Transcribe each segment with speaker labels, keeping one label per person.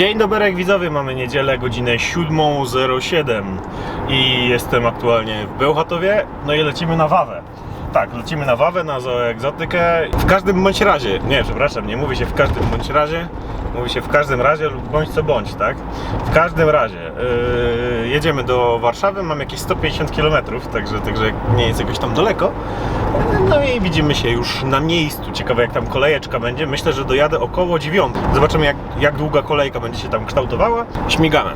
Speaker 1: Dzień dobry widzowie, mamy niedzielę, godzinę 7.07 i jestem aktualnie w Bełchatowie, no i lecimy na Wawę. Tak, lecimy na Wawę, na zooegzotykę. W każdym bądź razie, nie, przepraszam, nie mówi się w każdym bądź razie, mówi się w każdym razie lub bądź co bądź, tak? W każdym razie yy, jedziemy do Warszawy, mam jakieś 150 km, także, także nie jest jakoś tam daleko. No i widzimy się już na miejscu. Ciekawe jak tam kolejeczka będzie. Myślę, że dojadę około 9. Zobaczymy jak, jak długa kolejka będzie się tam kształtowała. Śmigamy.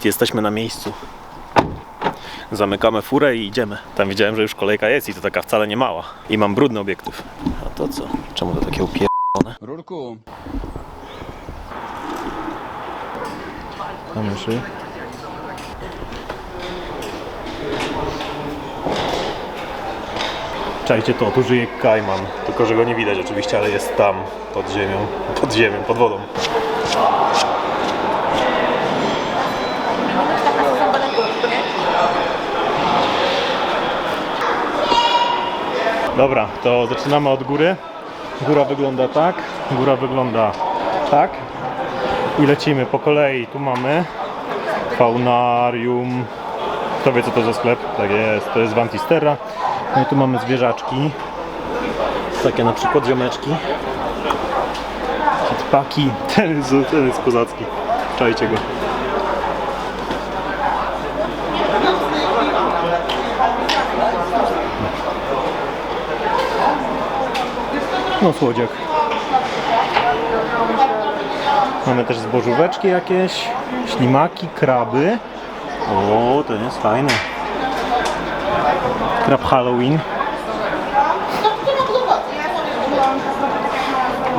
Speaker 1: Git, jesteśmy na miejscu. Zamykamy furę i idziemy. Tam widziałem, że już kolejka jest i to taka wcale nie mała. I mam brudny obiektyw. A to co? Czemu to takie upierdolone?
Speaker 2: Rurku,
Speaker 1: Kamyszy. Czajcie to, tu żyje kajman. Tylko, że go nie widać oczywiście, ale jest tam, pod ziemią. Pod ziemią, pod wodą. Dobra, to zaczynamy od góry. Góra wygląda tak, góra wygląda tak. I lecimy po kolei. Tu mamy faunarium. Kto wie co to za sklep? Tak jest, to jest Vantisterra. No i tu mamy zwierzaczki. Takie na przykład ziomeczki. Hitpaki. Ten ten jest kozacki. Czajcie go. No słodziak. Mamy też zbożóweczki jakieś, ślimaki, kraby. O, to jest fajne. Krab Halloween.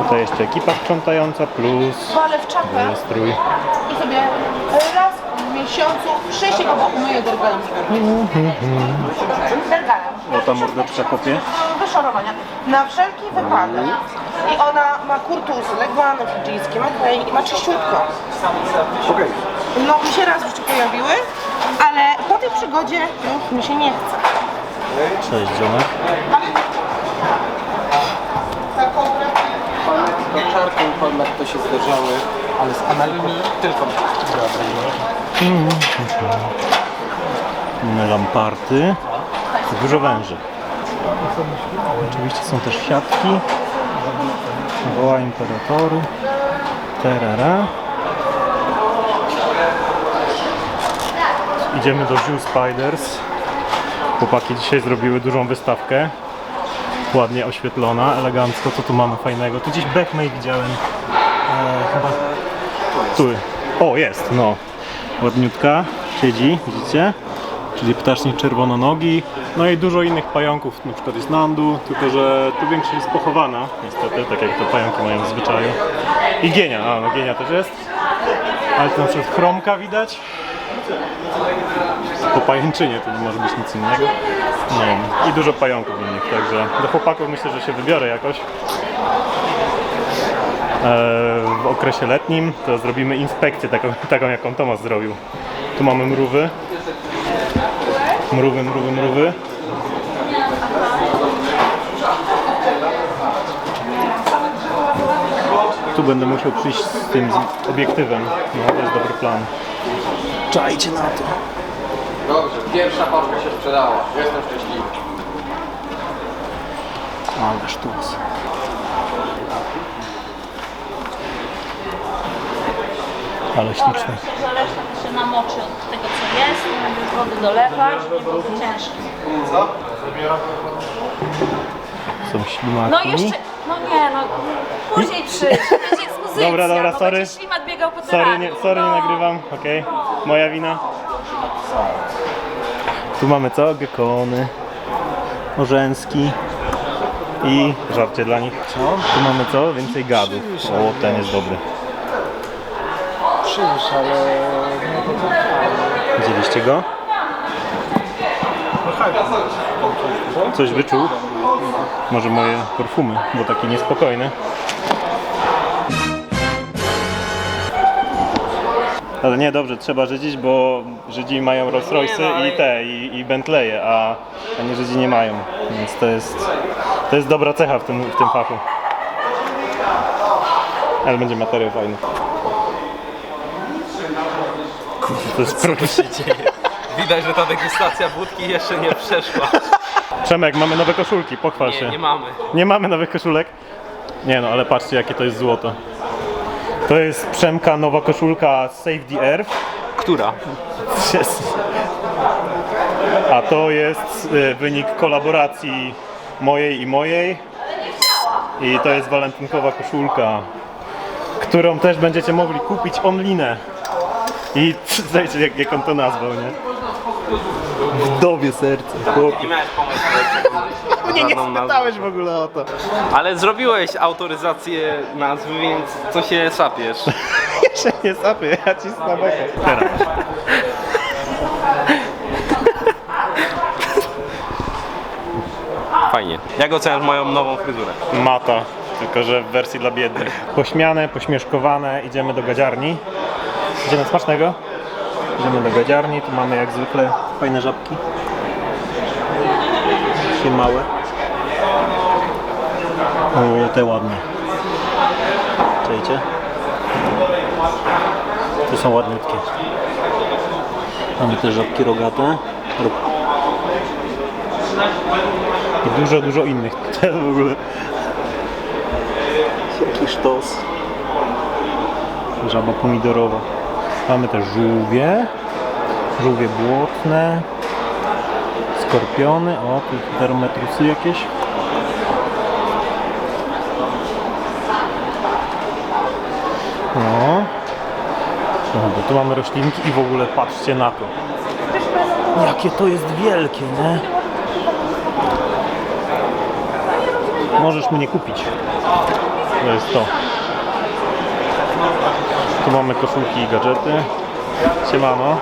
Speaker 1: Tutaj jeszcze ekipa sprzątająca plus
Speaker 3: Ale w czapę
Speaker 1: strój.
Speaker 3: i sobie raz w miesiącu sześciego bo umyję dergalem. Dergalem.
Speaker 1: O, ta mordeczka kopie.
Speaker 3: Na wszelki wypadek. I ona ma kurtusy, legwany fidżijskie, ma klej i ma czyściutko. No mi się raz jeszcze pojawiły, ale po tej przygodzie już mi się nie chce.
Speaker 1: Cześć, ziomek.
Speaker 2: czarką format to się zderzały, ale z analogicznymi tylko.
Speaker 1: Inne lamparty. Dużo węży. Oczywiście są też siatki. Woła imperatoru. Terara. Idziemy do Zoo Spiders. Chłopaki dzisiaj zrobiły dużą wystawkę. Ładnie oświetlona, elegancko. Co tu mamy fajnego? Tu gdzieś Beckmay widziałem. E, chyba tu. O, jest, no. Ładniutka. Siedzi, widzicie? Czyli ptasznik czerwononogi. No i dużo innych pająków, na przykład jest nandu, tylko że tu większość jest pochowana, niestety, tak jak to pająki mają w zwyczaju. I gienia, a no gienia też jest. Ale tu na przykład chromka widać. Po pajęczynie to nie może być nic innego. No i dużo pająków innych, także do chłopaków myślę, że się wybiorę jakoś. E, w okresie letnim to zrobimy inspekcję taką, taką jaką Tomasz zrobił. Tu mamy mrówy. Mrówy, mrówy, mrówy. Tu będę musiał przyjść z tym z obiektywem. No to jest dobry plan. Czajcie na to.
Speaker 2: Dobrze, pierwsza paczka się sprzedała. Jestem szczęśliwy.
Speaker 1: Ale sztuc. Ale śliczne.
Speaker 4: Zależnie to się namoczy od tego co jest, nie będziesz wody dolewać, nie było ciężkie.
Speaker 1: Są ślimaki.
Speaker 4: No jeszcze, no nie no, później przyjdź, będzie ekspozycja,
Speaker 1: Dobra, dobra,
Speaker 4: no,
Speaker 1: sorry.
Speaker 4: będzie ślimak biegał po
Speaker 1: Sorry, nie, sorry, nie
Speaker 4: no.
Speaker 1: nagrywam. Okej. Moja wina. Tu mamy co? Gekony. Orzęski. I żarcie dla nich.
Speaker 2: Co?
Speaker 1: Tu mamy co? Więcej gadów. O, ten jest dobry.
Speaker 2: Przyjść, ale nie to co
Speaker 1: Widzieliście go? Coś wyczuł? Może moje perfumy, bo taki niespokojny. Ale nie, dobrze, trzeba Żydzić, bo Żydzi mają Rolls Royce'y i te, i, i Bentleye, a, a nie Żydzi nie mają. Więc to jest, to jest dobra cecha w tym, w tym fachu. Ale będzie materiał fajny. To jest problem.
Speaker 5: Widać, że ta degustacja wódki jeszcze nie przeszła.
Speaker 1: Przemek, mamy nowe koszulki, pochwal się.
Speaker 5: Nie, nie mamy.
Speaker 1: Nie mamy nowych koszulek? Nie no, ale patrzcie jakie to jest złoto. To jest Przemka nowa koszulka Save the Earth.
Speaker 5: Która?
Speaker 1: Jest. A to jest y, wynik kolaboracji mojej i mojej. I to jest walentynkowa koszulka, którą też będziecie mogli kupić online. I zdajcie jak, jak on to nazwał, nie? Wdowie serce. Chłopie.
Speaker 5: Nie miałeś pomysłu.
Speaker 1: Mnie nie spytałeś w ogóle o to.
Speaker 5: Ale zrobiłeś autoryzację nazwy, więc co się sapiesz?
Speaker 1: Jeszcze nie sapy, ja ci bekę. Teraz.
Speaker 5: Fajnie. Jak oceniasz moją nową fryzurę?
Speaker 1: Mata, tylko że w wersji dla biednych. Pośmiane, pośmieszkowane, idziemy do gadziarni. Idziemy smacznego. Idziemy do gadziarni, tu mamy jak zwykle fajne żabki. Takie małe. O, te ładne. Czajcie? Tu są ładniutkie. Mamy te żabki rogate. Rog- I dużo, dużo innych. Te w ogóle. Jaki sztos. Żaba pomidorowa. Mamy też żółwie. Żółwie błotne. Skorpiony. O, tu termometrusy jakieś. No. No, bo tu mamy roślinki i w ogóle patrzcie na to. Jakie to jest wielkie, nie? Możesz mnie kupić. To jest to. Tu mamy koszulki i gadżety. Siemano.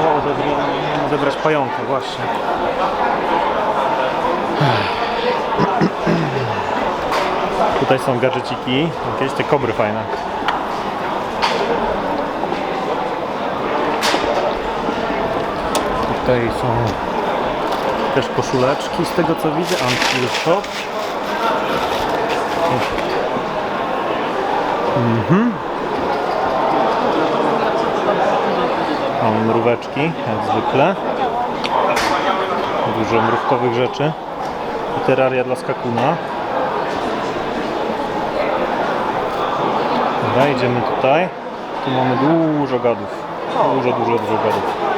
Speaker 1: O, odebrać, odebrać pająka, właśnie. Tutaj są gadżeciki, jakieś te kobry fajne. Tutaj są też koszuleczki z tego co widzę, Until Shop. Mhm. Mamy mróweczki, jak zwykle. Dużo mrówkowych rzeczy. I teraria dla skakuna. Dobra, idziemy tutaj. Tu mamy dużo gadów. Dużo, dużo, dużo gadów.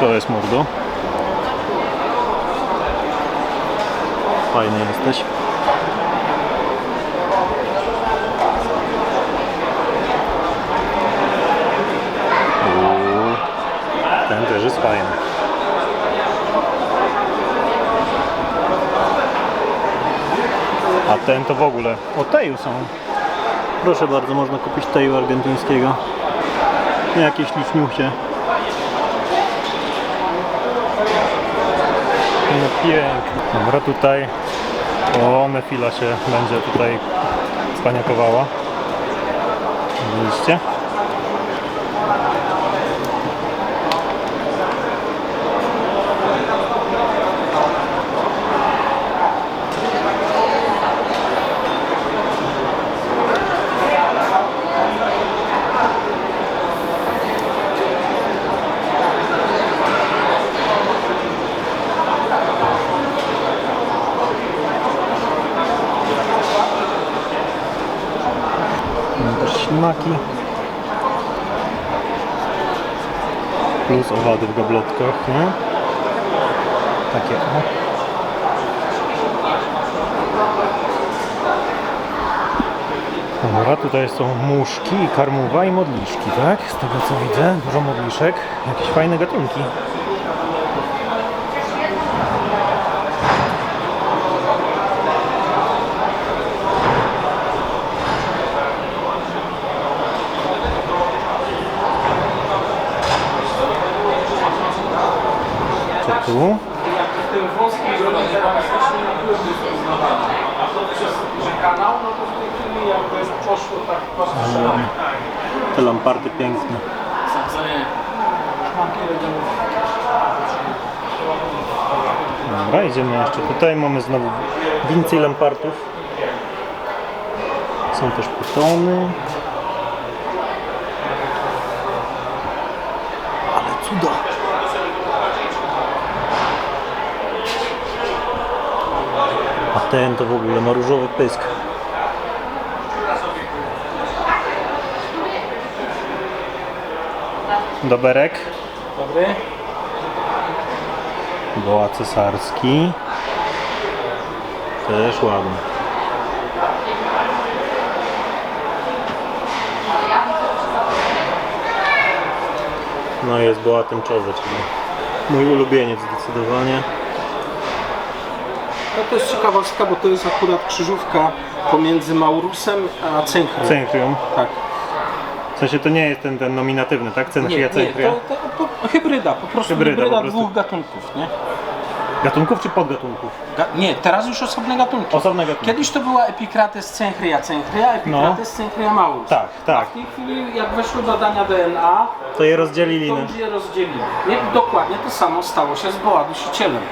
Speaker 1: Co jest mordo? Fajny jesteś. Ten też jest fajny. A ten to w ogóle. O teju są. Proszę bardzo, można kupić teju argentyńskiego. Jakieś liczniuchcie. Pięknie. Dobra, tutaj o, Mefila się będzie tutaj spaniakowała. Widzieliście? Plus owady w gablotkach, nie? Takie, o. Dobra, tutaj są muszki, karmuwa i modliszki, tak? Z tego co widzę, dużo modliszek. Jakieś fajne gatunki.
Speaker 2: Postrzelone.
Speaker 1: Te lamparty piękne. Dobra, idziemy jeszcze tutaj. Mamy znowu więcej lampartów. Są też pytony. Ten to w ogóle ma różowy pysk. Doberek.
Speaker 2: Dobry.
Speaker 1: Woła cesarski. Też ładny. No jest boa tęczowy, czyli mój ulubieniec zdecydowanie.
Speaker 2: No to jest ciekawostka, bo to jest akurat krzyżówka pomiędzy Maurusem a Cęchrem.
Speaker 1: Centrium.
Speaker 2: Tak.
Speaker 1: W sensie to nie jest ten, ten nominatywny, tak?
Speaker 2: Nie,
Speaker 1: Centria,
Speaker 2: nie,
Speaker 1: centria.
Speaker 2: to, to, to hybryda, po prostu
Speaker 1: Hybryda,
Speaker 2: hybryda,
Speaker 1: po prostu.
Speaker 2: dwóch gatunków, nie?
Speaker 1: Gatunków czy podgatunków?
Speaker 2: Ga nie, teraz już osobne gatunki.
Speaker 1: Osobne gatunki.
Speaker 2: Kiedyś to była Epikrates Cęchria Cęchria, Epikrates Cęchria Maurus.
Speaker 1: Tak, tak.
Speaker 2: A w tej chwili jak weszły badania DNA,
Speaker 1: To je rozdzielili.
Speaker 2: to
Speaker 1: na-
Speaker 2: już je rozdzielili. Nie, dokładnie to samo stało się z boa dusicielem.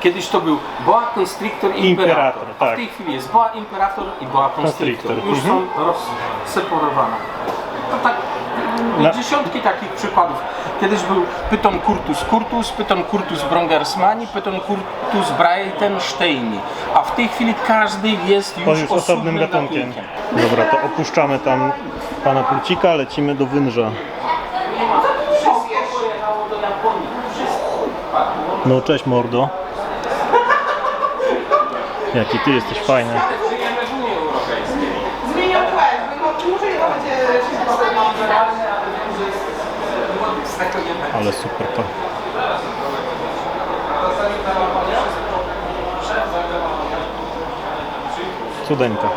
Speaker 2: Kiedyś to był boa constrictor i imperator,
Speaker 1: Imperator,
Speaker 2: a
Speaker 1: tak.
Speaker 2: w tej chwili jest boa imperator i boa constrictor. Już są rozseparowane. To tak
Speaker 1: Na-
Speaker 2: dziesiątki takich przykładów. Kiedyś był Python curtus curtus, Python curtus brongersmani, Python curtus breitensteini, a w tej chwili każdy jest już,
Speaker 1: jest osobnym gatunkiem. Dobra, to opuszczamy tam pana Plucika, lecimy do Wynża. No cześć mordo. Jaki ty jesteś fajny.
Speaker 2: Żyjemy w Unii Europejskiej.
Speaker 3: Zmienią płeć, no może jedno będzie
Speaker 1: Ale super to. Cudeńka.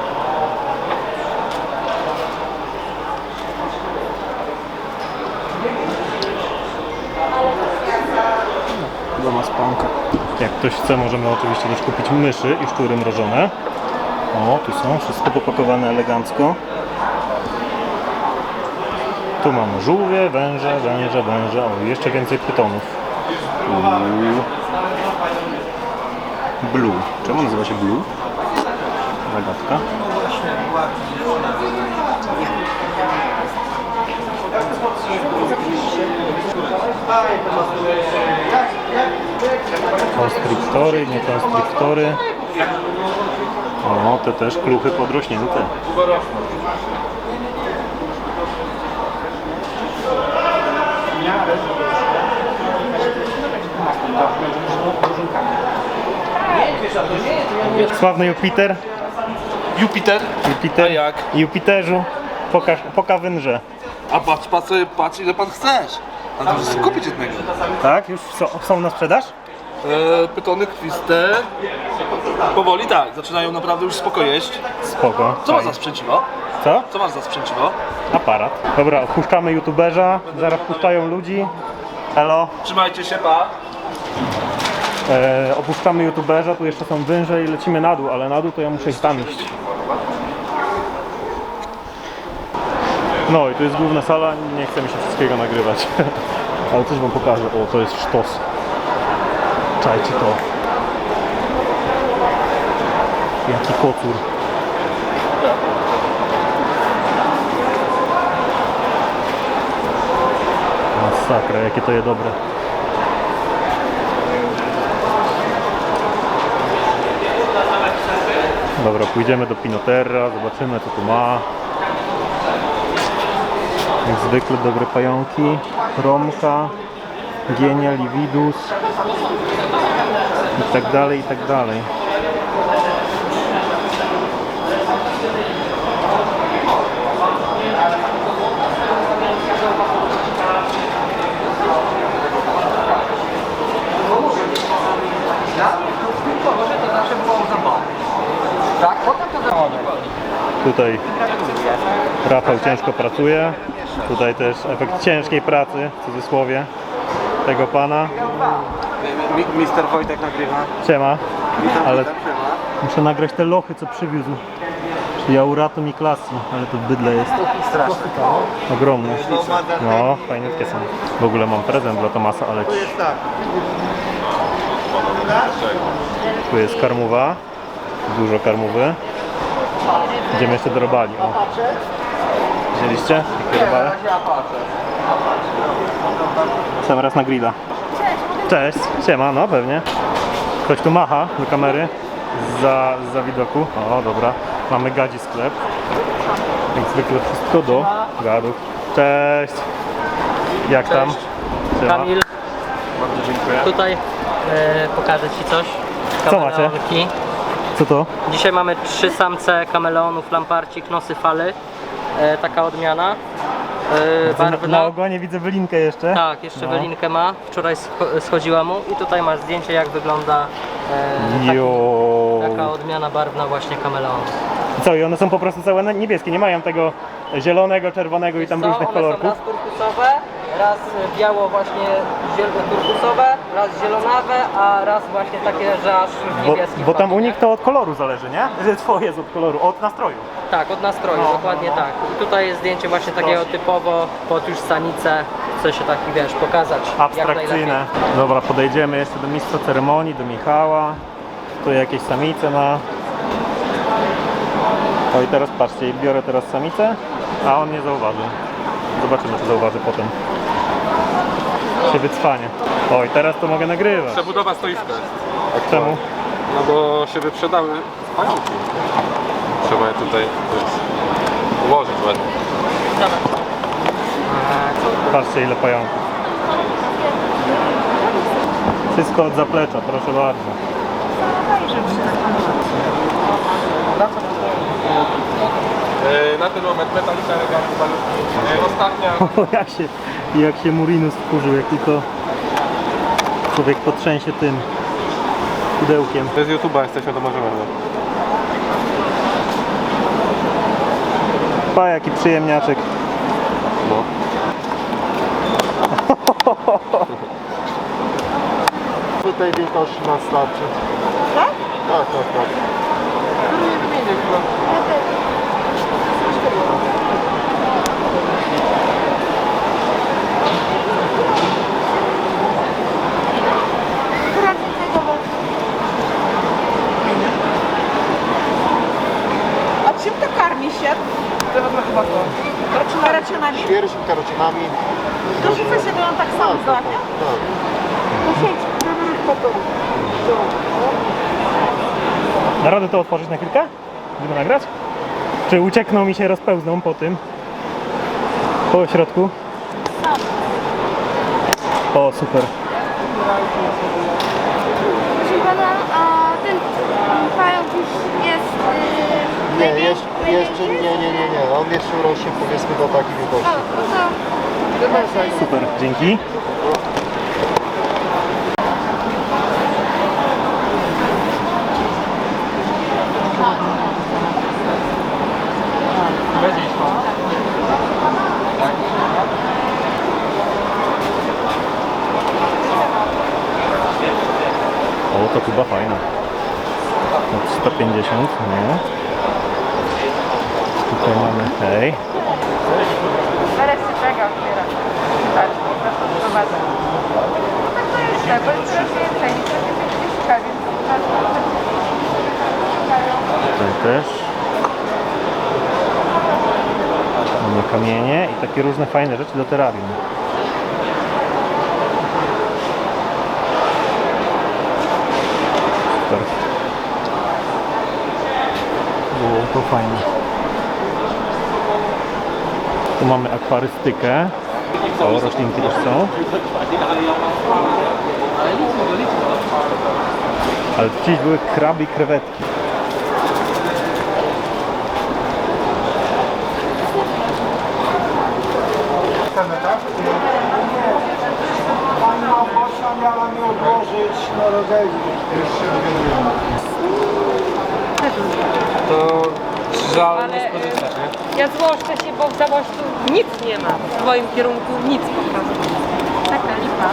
Speaker 1: Chyba ma spanka. Jak ktoś chce, możemy oczywiście też kupić myszy i szczury mrożone. O, tu są, wszystko popakowane elegancko. Tu mamy żółwie, węże, węże, węże. O, jeszcze więcej pytonów. Blue. Czemu nazywa się Blue? Zagadka. Konstryktory, nie konstryktory. O, te też kluchy podrośnięte. Sławny Jupiter.
Speaker 5: Jupiter?
Speaker 1: Jupiter.
Speaker 5: A jak?
Speaker 1: Jupiterzu, pokaż, poka węże.
Speaker 5: A patrz, patrz, patrz ile pan chcesz. A to chcesz kupić jednego.
Speaker 1: Tak? Już są, są na sprzedaż?
Speaker 5: E, pytony kwiste. Powoli tak, zaczynają naprawdę już spoko jeść.
Speaker 1: Spoko.
Speaker 5: Co masz za sprzęciwo?
Speaker 1: Co?
Speaker 5: Co masz za sprzęciwo?
Speaker 1: Aparat. Dobra, opuszczamy youtuberza, zaraz puszczają ludzi. Elo.
Speaker 5: Trzymajcie się, pa.
Speaker 1: E, opuszczamy youtuberza, tu jeszcze są węże i lecimy na dół, ale na dół to ja muszę ich tam iść. No i tu jest główna sala, nie chce mi się wszystkiego nagrywać. ale coś wam pokażę. O, to jest sztos. Czajcie to. Jaki kocur. Masakra, jakie to je dobre. Dobra, pójdziemy do Pinoterra, zobaczymy co tu ma. Jak zwykle dobre pająki. Romka, Gienia, Lividus i tak dalej, i tak dalej. Tutaj Rafał ciężko pracuje. Tutaj też efekt ciężkiej pracy, w cudzysłowie, tego pana.
Speaker 6: Mister Wojtek nagrywa.
Speaker 1: Siema. Ale
Speaker 6: Witam, siema.
Speaker 1: muszę nagrać te lochy, co przywiózł. Czyli Auratum i Klassi, ale to bydle jest
Speaker 6: Straszne.
Speaker 1: ogromne. No, fajniutkie są. W ogóle mam prezent dla Tomasa, ale
Speaker 6: To jest tak.
Speaker 1: tu jest karmowa. Dużo karmowy. Idziemy jeszcze do robali. O. Wzięliście? Jakie robale? Sam raz na grilla. Cześć, siema, no pewnie. Ktoś tu macha do kamery za, za widoku. O, dobra. Mamy gadzi sklep. Jak zwykle wszystko do gadów. Cześć. Jak tam? Siema.
Speaker 7: Kamil,
Speaker 1: Bardzo dziękuję.
Speaker 7: tutaj e, pokażę Ci coś.
Speaker 1: Co macie?
Speaker 7: Kameleonki.
Speaker 1: Co to?
Speaker 7: Dzisiaj mamy trzy samce kameleonów, lamparcik, nosy fale. E, taka odmiana.
Speaker 1: Na,
Speaker 7: barwna.
Speaker 1: na ogonie widzę wylinkę jeszcze.
Speaker 7: Tak, jeszcze
Speaker 1: No.
Speaker 7: wylinkę ma. Wczoraj scho- schodziła mu i tutaj masz zdjęcie jak wygląda e, taki, taka odmiana barwna właśnie kameleonów.
Speaker 1: Co, i one są po prostu całe niebieskie, nie mają tego zielonego, czerwonego i tam
Speaker 7: Co?
Speaker 1: różnych
Speaker 7: One są
Speaker 1: kolorków.
Speaker 7: raz turkusowe, raz biało właśnie ziel- turkusowe, raz zielonawe, a raz właśnie takie, że aż w
Speaker 1: Bo, bo tam u nich to od koloru zależy, nie? Twoje jest od koloru, od nastroju.
Speaker 7: Tak, od nastroju,
Speaker 1: No,
Speaker 7: dokładnie
Speaker 1: no, no.
Speaker 7: tak. I tutaj jest zdjęcie właśnie takiego typowo pod już sanicę, chce się taki, wiesz, pokazać jak
Speaker 1: Abstrakcyjne.
Speaker 7: najlepiej.
Speaker 1: Dobra, podejdziemy jeszcze do mistrza ceremonii, do Michała. Tu jakieś samice ma. O i teraz patrzcie, biorę teraz samicę, a on nie zauważy. Zobaczymy, czy zauważy potem. Się wycwanie. Oj, teraz to mogę nagrywać.
Speaker 8: Przebudowa stoiska jest.
Speaker 1: Czemu?
Speaker 8: No bo się wyprzedały pająki. Trzeba je tutaj wiesz, ułożyć ładnie.
Speaker 1: Patrzcie ile pająków. Wszystko od zaplecza, proszę bardzo.
Speaker 8: E, na ten moment metaliczna elegancka malutki. E, ostatnia
Speaker 1: O, jak się, jak się Murinus wkurzył, jak tylko człowiek potrzęsie tym pudełkiem.
Speaker 8: To z YouTube'a jesteśmy, to możemy.
Speaker 1: Pa, jaki przyjemniaczek.
Speaker 8: No.
Speaker 6: Tutaj wielkości nas starczy.
Speaker 3: Tak?
Speaker 6: Tak, tak, tak.
Speaker 3: A czym to karmi się? chyba to. Karacjonami?
Speaker 6: Świerzim, karocinami.
Speaker 3: To rzucę się to tak samo
Speaker 6: Tak, tak,
Speaker 3: zdanie?
Speaker 6: tak.
Speaker 1: Na radę to otworzyć na chwilkę? Żeby nagrać? Czy uciekną mi się rozpełzną po tym? Po środku? O, super.
Speaker 9: Proszę pana, a ten pająk już jest yy,
Speaker 6: Nie, jeszcze, jeszcze nie, nie, nie, nie. On jeszcze rośnie powiedzmy do takiej
Speaker 9: O,
Speaker 6: wielkości.
Speaker 9: no to
Speaker 1: Super, dzięki. O, to chyba fajne. No, 150, nie? Tutaj mamy, hej.
Speaker 3: Zaraz się czeka otwiera. Tak, proszę prowadzę. Tak, bo jest coraz więcej, coraz więcej bliska, więc
Speaker 1: Tutaj też. Mamy kamienie i takie różne fajne rzeczy do terrarium. Super. Było to fajne. Tu mamy akwarystykę. O, roślinki też są. Ale dziś były kraby i krewetki.
Speaker 6: Rodzaju.
Speaker 5: To Żal
Speaker 7: ale
Speaker 5: nie skorzystać,
Speaker 7: e, ja złoszczę się, bo w Zamościu nic nie ma. W twoim kierunku nic po prostu. Taka lipa.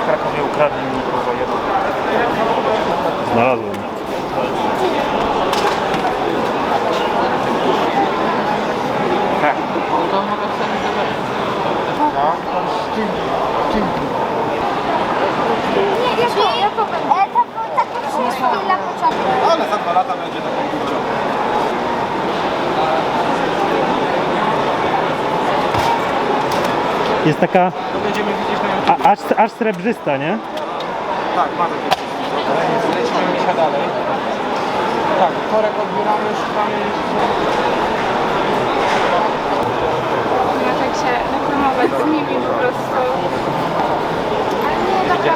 Speaker 1: W Krakowie ukradli mi kurwa jedno. Znalazłem.
Speaker 9: Nie, ja powiem, ja powiem. E, to był taki przystój na początku.
Speaker 6: Ale za dwa lata będzie taką kurczą.
Speaker 1: Jest taka
Speaker 6: To będziemy widzieć na YouTube.
Speaker 1: a, aż, aż srebrzysta, nie?
Speaker 6: Tak, mamy takie Lecimy Misia dalej. Tak, korek odbieramy, szukamy.
Speaker 9: Ma tak się reklamować z nimi po prostu. Ale nie, dobra.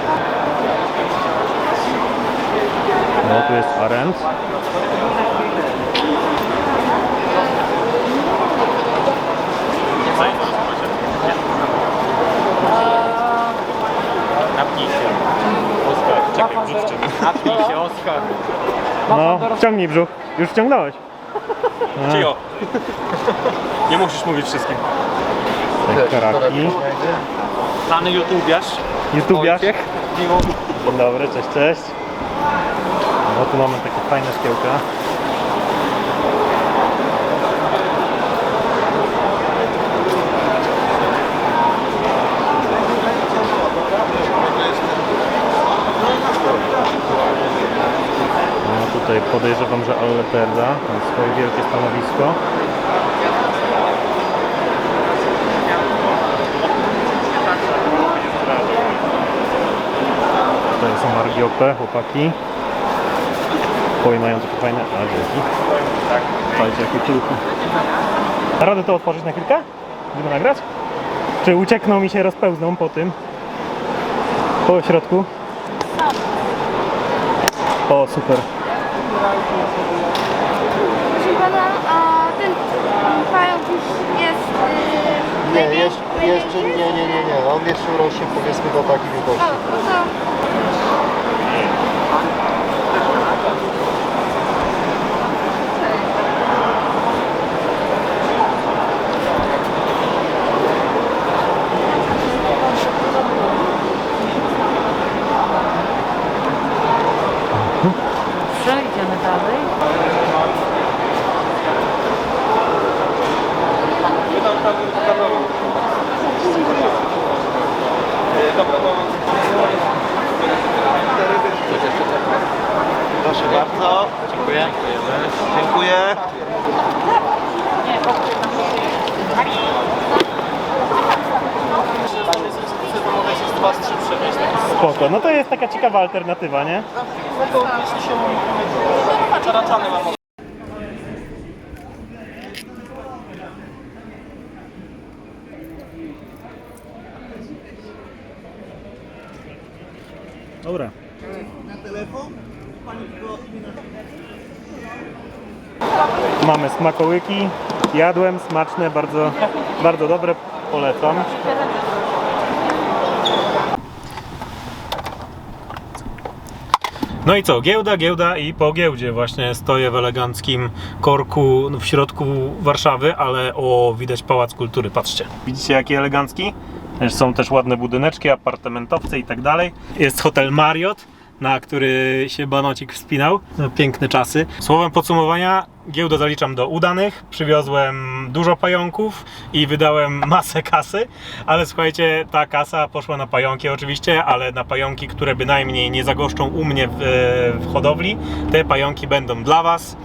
Speaker 1: No tu jest Arendt. No, wciągnij brzuch. Już wciągnąłeś. Cio.
Speaker 8: Nie musisz mówić wszystkim.
Speaker 1: Karaki.
Speaker 8: Znany youtubiarz.
Speaker 1: YouTubiarz. Dzień dobry, cześć, cześć. No tu mamy takie fajne szkiełka. No tutaj podejrzewam, że Alleterda ma swoje wielkie stanowisko. Tutaj są Argiope, chłopaki. Oj, mają takie fajne... A, dzięki. Słuchajcie, jakie. Da radę to otworzyć na chwilkę? Żeby nagrać? Czy uciekną mi się, rozpełzną po tym? Po środku? O, super.
Speaker 9: Proszę pana, a ten pająk już jest yy,
Speaker 6: Nie,
Speaker 9: najwię-
Speaker 6: jeszcze, jeszcze nie, nie, nie, nie. On jeszcze urośnie powiedzmy do takiej
Speaker 9: O,
Speaker 6: wielkości.
Speaker 9: no to
Speaker 7: Przejdziemy dalej.
Speaker 6: Proszę bardzo. Dziękuję. Dziękuję.
Speaker 1: Spoko. No to jest taka ciekawa alternatywa, nie? Dobra. Mamy smakołyki. Jadłem, smaczne, bardzo, bardzo dobre. Polecam. No i co, giełda, giełda i po giełdzie właśnie stoję w eleganckim korku w środku Warszawy, ale o, widać Pałac Kultury, patrzcie. Widzicie jaki elegancki? Są też ładne budyneczki, apartamentowce i tak dalej. Jest hotel Marriott, na który się Banocik wspinał. No, piękne czasy. Słowem podsumowania, giełdę zaliczam do udanych. Przywiozłem dużo pająków i wydałem masę kasy, ale słuchajcie, ta kasa poszła na pająki oczywiście, ale na pająki, które bynajmniej nie zagoszczą u mnie w, w hodowli. Te pająki będą dla Was,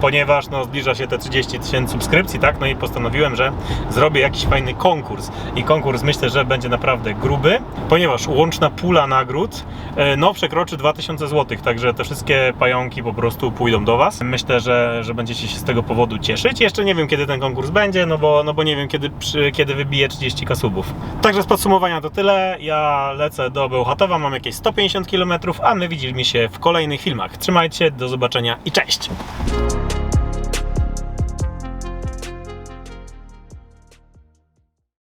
Speaker 1: ponieważ no, zbliża się te 30 tysięcy subskrypcji, tak? No i postanowiłem, że zrobię jakiś fajny konkurs. I konkurs myślę, że będzie naprawdę gruby, ponieważ łączna pula nagród e, no, przekroczy 2000 zł, także te wszystkie pająki po prostu pójdą do Was. Myślę, że, że będziecie się z tego powodu cieszyć. Jeszcze nie wiem, kiedy ten konkurs będzie, no bo, no bo nie wiem, kiedy, przy, kiedy wybije 30 kasubów. Także z podsumowania to tyle. Ja lecę do Bełchatowa, mam jakieś 150 km, a my widzimy się w kolejnych filmach. Trzymajcie, do zobaczenia i cześć! Thank you